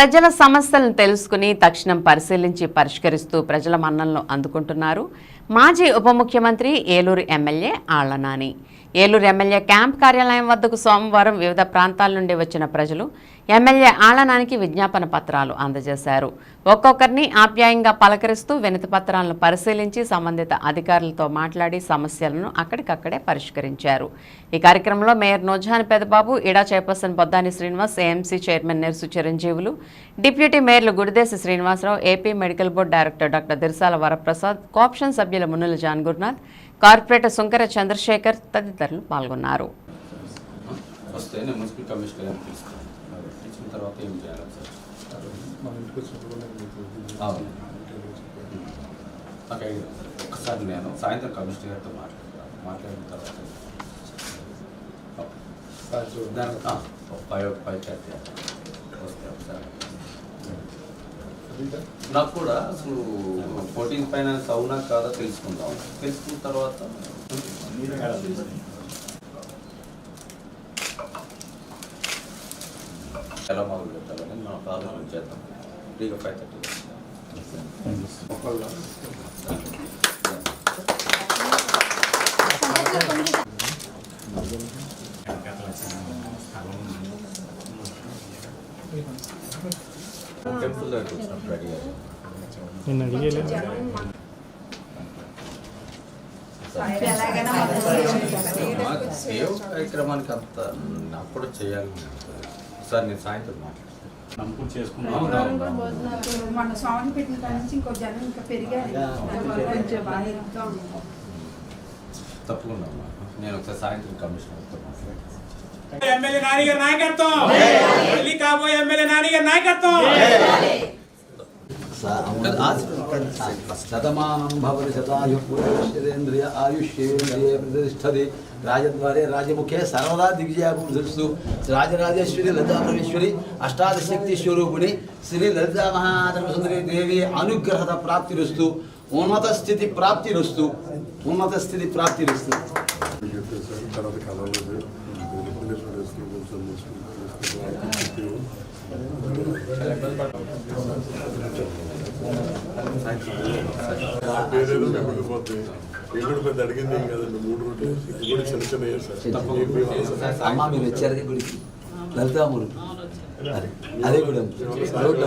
ప్రజల సమస్యలను తెలుసుకుని తక్షణం పరిశీలించి పరిష్కరిస్తూ ప్రజల మన్నలను అందుకుంటున్నారు. మాజీ ఉప ముఖ్యమంత్రి Eluru MLA Alla Nani. Eluru MLA camp కార్యాలయం వద్దకు సోమవారం వివిధ ప్రాంతాల నుండి వచ్చిన ప్రజలు ఎమ్మెల్యే ఆలనానికి విజ్ఞాపన పత్రాలు అందజేశారు. ఒక్కొక్కరిని ఆప్యాయంగా పలకరిస్తూ వినతి పత్రాలను పరిశీలించి సంబంధిత అధికారులతో మాట్లాడి సమస్యలను అక్కడికక్కడే పరిష్కరించారు. ఈ కార్యక్రమంలో మేయర్ నోజాన్ పెదబాబు ఇడా chairperson Boddani Srinivas AMC chairman Nersu Chiranjeevulu deputy మేయర్లు Gudideshi Srinivasarao AP medical board director doctor Dirsala Varaprasad co option సభ్యుల మున్నుల జాన్ గురునాథ్ కార్పొరేటర్ శుంకర చంద్రశేఖర్ తదితరులు పాల్గొన్నారు. వస్తే నేను మున్సిపల్ కమిషనర్ గారిని పిలుస్తాను ఇచ్చిన తర్వాత ఏం చేయాలి సార్. నాకు ఐడియా ఉంది. ఒకసారి నేను సాయంత్రం కమిషనర్ గారితో మాట్లాడతాను మాట్లాడిన తర్వాత దానికి ఫైవ్ ఒక ఫైవ్ థర్టీ వస్తే నాకు కూడా అసలు ఫోర్టీన్ ఫైనాన్స్ అవునా కాదా తెలుసుకుందాం తెలుసుకున్న తర్వాత ఎలా మొదలు పెట్టాలని మనం ఆలోచన చేద్దాం. ఫ్రీగా ఫైవ్ థర్టీ ఒకళ్ళ టెంపుల్ దగ్గర వచ్చినప్పుడు అడిగారు నిన్ను అడిగేలే. సేవ కార్యక్రమానికి అంత కూడా చేయాలి సార్ నేను సాయంత్రం మాట్లాడతాను. నమ్ముకుని చేసుకున్నాం. అవునవును. మన స్వామిని పెట్టిన కాడ నుంచి ఇంకో జనం ఇంకా పెరిగారు. కొంచెం బాగా తప్పకుండా అమ్మా. నేను ఒకసారి సాయంత్రం కమిషనర్తో మాట్లాడతాను. ఎమ్మెల్యే నాని గారి నాయకత్వం మళ్ళీ కాబోయే ఎమ్మెల్యే నాని గారి నాయకత్వం పురుషేంద్రియ ఆయుష్యేంద్రియ ప్రతిష్టది. రాజద్వారే రాజముఖే సర్వదా దిగ్విజయపురుషు రాజరాజేశ్వరి లలితా పరమేశ్వరి అష్టాదశక్తి స్వరూపిణి శ్రీ లలితా మహాధర్మసుందరి దేవి అనుగ్రహత ప్రాప్తిరుస్తూ ఉన్నత స్థితి ప్రాప్తిరుస్తూ తర్వాత కొంచెం పేరేదో మిగిలిపోతుంది ఇది కూడా పెద్ద అడిగింది ఏం కదండి మూడు రోడ్లు ఇది కూడా చిన్న సార్ అమ్మ. మీరు వచ్చారు గుడికి లలితామూరు అదే అదే గుడి రోడ్డు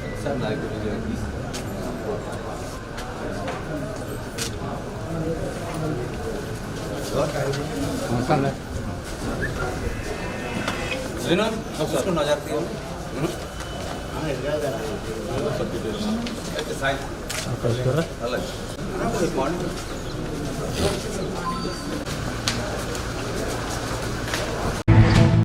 సాయంత్రం సార్ నా దగ్గర ఇది శ్రీనాథ్ చూసుకున్నా జాగ్రత్తగా అయితే సాయంత్రం అలాగే మార్నింగ్